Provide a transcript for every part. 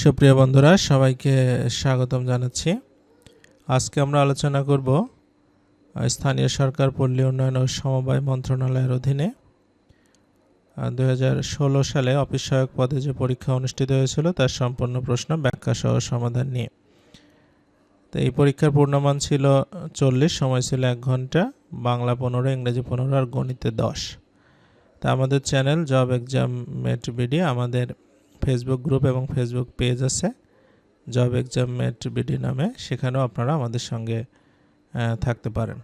সুপ্রিয় বন্ধুরা, সবাইকে স্বাগতম জানাচ্ছি। আজকে আমরা আলোচনা করব স্থানীয় সরকার পল্লী উন্নয়ন ও সমবায় মন্ত্রণালয়ের অধীনে দু সালে অফিস সহায়ক পদে যে পরীক্ষা অনুষ্ঠিত হয়েছিল, তার সম্পূর্ণ প্রশ্ন, ব্যাখ্যা সহ সমাধান নিয়ে। তো এই পরীক্ষার পূর্ণমান ছিল চল্লিশ, সময় ছিল এক ঘণ্টা, বাংলা পনেরো, ইংরেজি পনেরো আর গণিতে দশ। তা আমাদের channel job exam mate BD, আমাদের ফেসবুক গ্রুপ এবং ফেসবুক পেজ আছে জব এক্সাম মেট বিডি নামে, সেখানেও আপনারা আমাদের সঙ্গে থাকতে পারেন।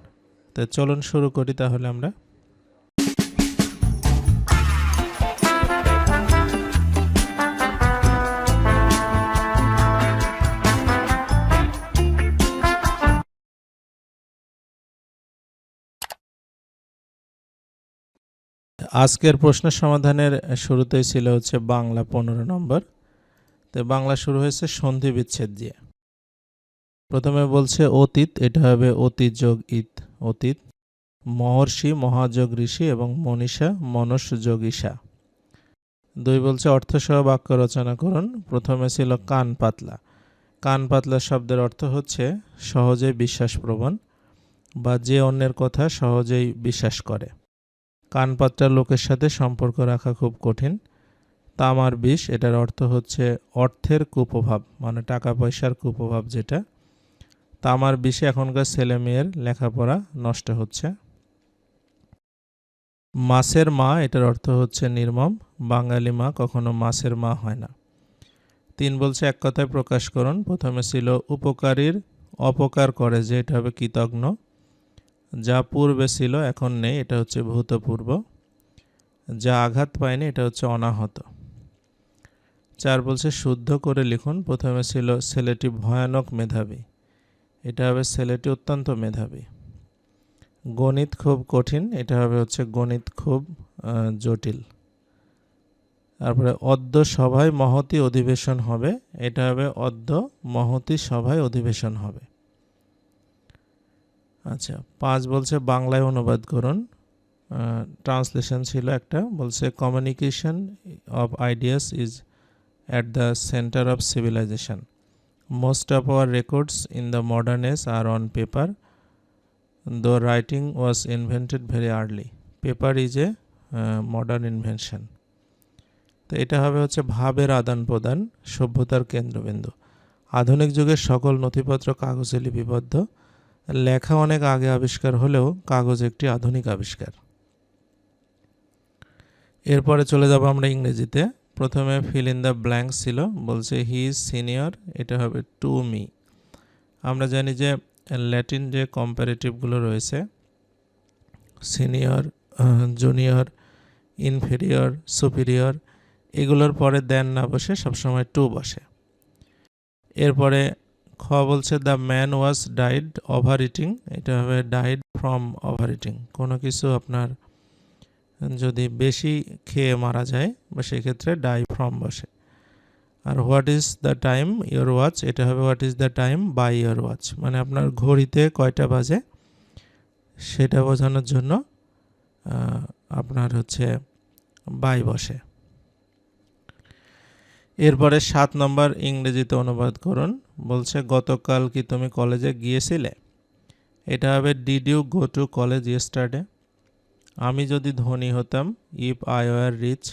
তো চলুন শুরু করি তাহলে আমরা। আজকের প্রশ্ন সমাধানের শুরুতেই ছিল হচ্ছে বাংলা পনেরো নম্বর। তো বাংলা শুরু হয়েছে সন্ধি বিচ্ছেদ দিয়ে। প্রথমে বলছে অতীত, এটা হবে অতীত যোগ ইত, অতীত। মহর্ষি, মহাযোগ ঋষি এবং মনীষা মনস যোগ ঈশা। দুই বলছে অর্থসহ বাক্য রচনা করুন। প্রথমে ছিল কান পাতলা। কান পাতলা শব্দের অর্থ হচ্ছে সহজেই বিশ্বাসপ্রবণ বা যে অন্যের কথা সহজেই বিশ্বাস করে। কানপাত্রা লোকের সাথে সম্পর্ক রাখা খুব কঠিন। তামার বিষ, এটার অর্থ হচ্ছে অর্থের কুপ্রভাব মানে টাকা পয়সার কুপ্রভাব যেটা। তামার বিষে এখনকার ছেলে মেয়ের লেখাপড়া নষ্ট হচ্ছে। মাছের মা, এটার অর্থ হচ্ছে নির্মম, বাঙালি মা কখনো মাছের মা হয় না। তিন বলছে, এক কথায় প্রকাশ করুন, প্রথমে ছিল উপকারীর, অপকার করে, যে এটা হবে কৃতজ্ঞ। যা পূর্বে ছিল, এখন নেই, এটা হচ্ছে ভূতপূর্ব। যা আঘাত পায়নি, এটা হচ্ছে অনাহত। চার বলছে, শুদ্ধ করে লিখুন। প্রথমে ছিল ছেলেটি ভয়ানক মেধাবী। এটা হবে ছেলেটি অত্যন্ত মেধাবী। গণিত খুব কঠিন। এটা হবে হচ্ছে গণিত খুব জটিল। তারপরে, অদ্য সভায় মহতি অধিবেশন হবে। এটা হবে অদ্য মহতি সভায় অধিবেশন হবে। আচ্ছা পাঁচ বলছে বাংলায় অনুবাদ করুন। ট্রান্সলেশন ছিল একটা, বলছে communication of ideas is at the centre of civilization most of our records in the modern age are on paper though writing was invented very early paper is a modern invention তো এটা হবে হচ্ছে ভাবের আদান প্রদান, সভ্যতার কেন্দ্রবিন্দু। আধুনিক যুগের সকল নথিপত্র কাগজে লিপিবদ্ধ। লেখা অনেক আগে আবিষ্কার হলেও কাগজ একটি আধুনিক আবিষ্কার। এরপরে চলে যাব আমরা ইংরেজিতে। প্রথমে ফিল ইন দ্য ব্ল্যাঙ্ক ছিল, বলছে হি ইজ সিনিয়র এটা হবে টু মি আমরা জানি যে ল্যাটিন যে কম্পারেটিভগুলো রয়েছে সিনিয়র জুনিয়র ইনফেরিয়র সুপিরিয়র এগুলোর পরে দেন না বসে, সবসময় টু বসে। এরপরে খ বলছে the man was died over eating এটা হবে ডাইড ফ্রম ওভার ইটিং কোনো কিছু আপনার যদি বেশি খেয়ে মারা যায়, বা সেক্ষেত্রে ডাই ফ্রম বসে। আর what is the time your watch এটা হবে what is the time by your watch মানে আপনার ঘড়িতে কয়টা বাজে, সেটা বোঝানোর জন্য আপনার হচ্ছে বাই বসে। এরপরে সাত নম্বর ইংরেজিতে অনুবাদ করুন। বলছে, গতকাল কি তুমি কলেজে গিয়েছিলে? এটা হবে did you go to college yesterday আমি যদি ধনী হতাম ইফ আই ওয়ার রিচ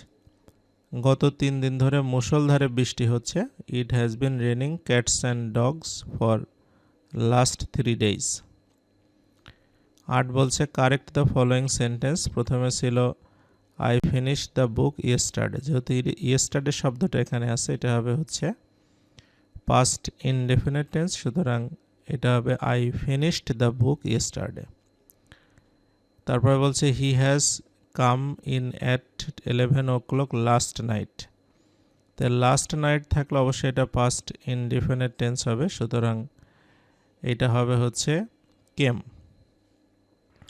গত তিন দিন ধরে মুষলধারে বৃষ্টি হচ্ছে। It has been raining cats and dogs for last three days আট বলছে কারেক্ট দ্য ফলোয়িং সেন্টেন্স প্রথমে ছিল I finish the book yesterday যেহেতু ইয়েস্টারডে শব্দটা এখানে আছে, এটা হবে হচ্ছে পাস্ট ইনডেফিনেট সুতরাং এটা হবে I finished the book yesterday তারপরে বলছে he has come in at eleven o'clock last night তো লাস্ট নাইট থাকলে অবশ্যই এটা পাস্ট ইনডিফিনিট টেন্স হবে, সুতরাং এটা হবে হচ্ছে কেম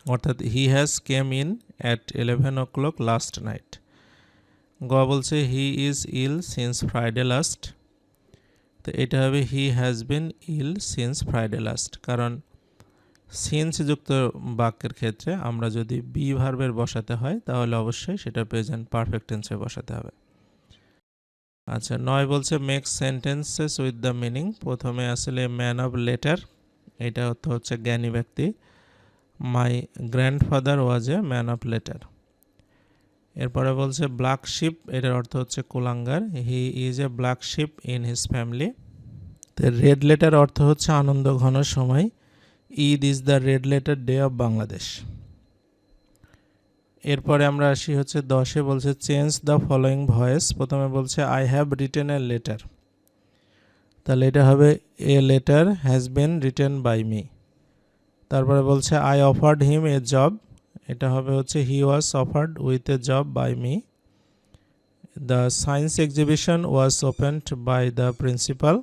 অর্থাৎ he has came in at eleven o'clock last night গ বলছে he is ill since Friday last তো এটা হবে he has been ill since Friday last কারণ সিন্স যুক্ত বাক্যের ক্ষেত্রে আমরা যদি বি ভার্বের বসাতে হয়, তাহলে অবশ্যই সেটা প্রেজেন্ট পারফেক্ট টেন্সে বসাতে হবে। আচ্ছা নয় বলছে make sentences with the meaning প্রথমে আসলে ম্যান অফ লেটার এটা অর্থ হচ্ছে জ্ঞানী ব্যক্তি। My grandfather was a man of letter এরপরে বলছে ব্ল্যাক শিপ এটার অর্থ হচ্ছে কুলাঙ্গার। He is a black sheep in his family তো রেড লেটার অর্থ হচ্ছে আনন্দ, ঘন সময়। Eid is the red letter day of Bangladesh এরপরে আমরা আসি হচ্ছে দশে, বলছে চেঞ্জ দ্য ফলোয়িং ভয়েস প্রথমে বলছে I have written a letter তাহলে এটা হবে a letter has been written by me তারপরে বলছে I offered him a job এটা হবে হচ্ছে he was offered with a job by me the science exhibition was opened by the principal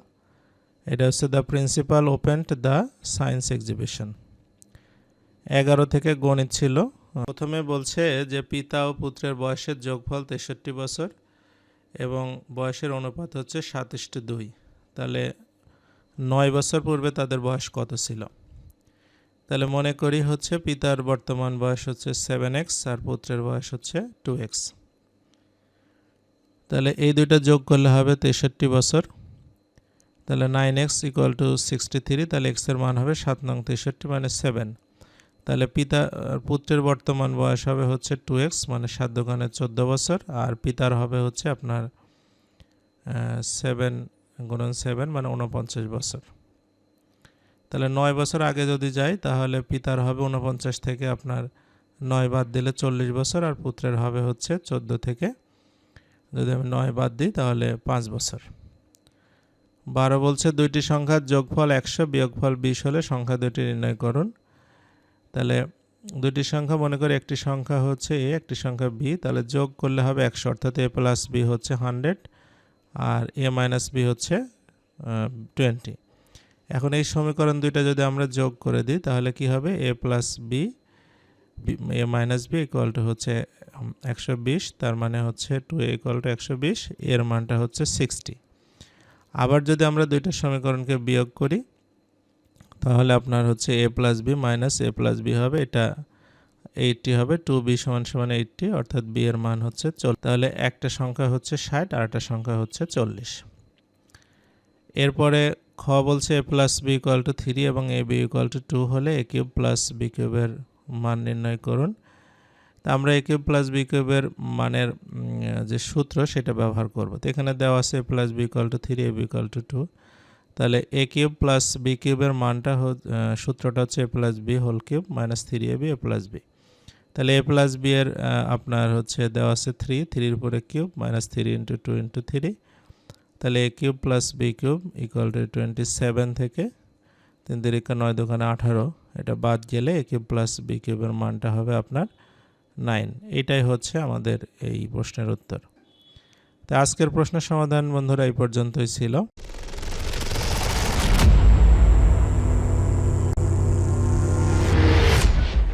এটা হচ্ছে the principal opened the science exhibition এগারো থেকে গণিত ছিল। প্রথমে বলছে যে, পিতা ও পুত্রের বয়সের যোগফল তেষট্টি বছর এবং বয়সের অনুপাত হচ্ছে সাতাশটি দুই। তাহলে নয় বছর পূর্বে তাদের বয়স কত ছিল? তাহলে মনে করি হচ্ছে পিতার বর্তমান বয়স হচ্ছে সেভেন এক্স আর পুত্রের বয়স হচ্ছে টু এক্স তাহলে এই দুইটা যোগ করলে হবে তেষট্টি বছর। তাহলে nine x equal to sixty three তাহলে এক্সের মান হবে সাত নং তেষট্টি মানে সেভেন তাহলে পিতা পুত্রের বর্তমান বয়স হবে হচ্ছে টু এক্স মানে সাত দোকানে চোদ্দ বছর, আর পিতার হবে হচ্ছে আপনার সেভেন গুণন সেভেন মানে উনপঞ্চাশ বছর। তাহলে নয় বছর আগে যদি যাই, তাহলে পিতার হবে উনপঞ্চাশ থেকে আপনার নয় বাদ দিলে চল্লিশ বছর, আর পুত্রের হবে হচ্ছে চোদ্দ থেকে। যদি আমি নয় বাদ দিই, তাহলে পাঁচ বছর। বারো বলছে দুইটি সংখ্যার যোগফল একশো, বিয়োগফল বিশ হলে সংখ্যা দুটি নির্ণয় করুন। তাহলে দুটি সংখ্যা, মনে করি একটি সংখ্যা হচ্ছে এ, একটি সংখ্যা বি, তাহলে যোগ করলে হবে একশো, অর্থাৎ এ প্লাস বি হচ্ছে হান্ড্রেড, আর এ মাইনাস বি হচ্ছে টোয়েন্টি। এখন এই সমীকরণ দুইটা যদি আমরা যোগ করে দিই, তাহলে কি হবে? A plus b a minus b equal to হচ্ছে একশো বিশ, তার মানে হচ্ছে টু এ ইকুয়াল টু একশো বিশ, এর মানটা হচ্ছে সিক্সটি আবার যদি আমরা দুইটা সমীকরণকে বিয়োগ করি, তাহলে আপনার হচ্ছে a plus b minus a plus b হবে, এটা এইটটি হবে টু বি সমান সমান এইটটি অর্থাৎ বি এর মান হচ্ছে চল, তাহলে একটা সংখ্যা হচ্ছে ষাট, আর একটা সংখ্যা হচ্ছে চল্লিশ। এরপরে খ বলছে a plus b equal to three এবং a b equal to two হলে এ কিউব প্লাস বি কিউবের মান নির্ণয় করুন। তা আমরা এ কিউব প্লাস বি কিউবের মানের যে সূত্র সেটা ব্যবহার করব। তো এখানে দেওয়া আছে a plus b equal to three a b equal to two তাহলে এ কিউব প্লাস বি কিউবের মানটা সূত্রটা হচ্ছে a plus b whole cube minus three a b a plus b তাহলে এ প্লাস বি এর আপনার হচ্ছে দেওয়া আছে থ্রি থ্রির উপরে cube minus three into two into three তাহলে a cube plus b cube equal to twenty seven থেকে তিন তিরিকা নয় দোকানে আঠারো, এটা বাদ গেলে এ কিউব প্লাস বি কিউবের মানটা হবে আপনার নাইন এটাই হচ্ছে আমাদের এই প্রশ্নের উত্তর। তো আজকের প্রশ্নের সমাধান বন্ধুরা এই পর্যন্তই ছিল।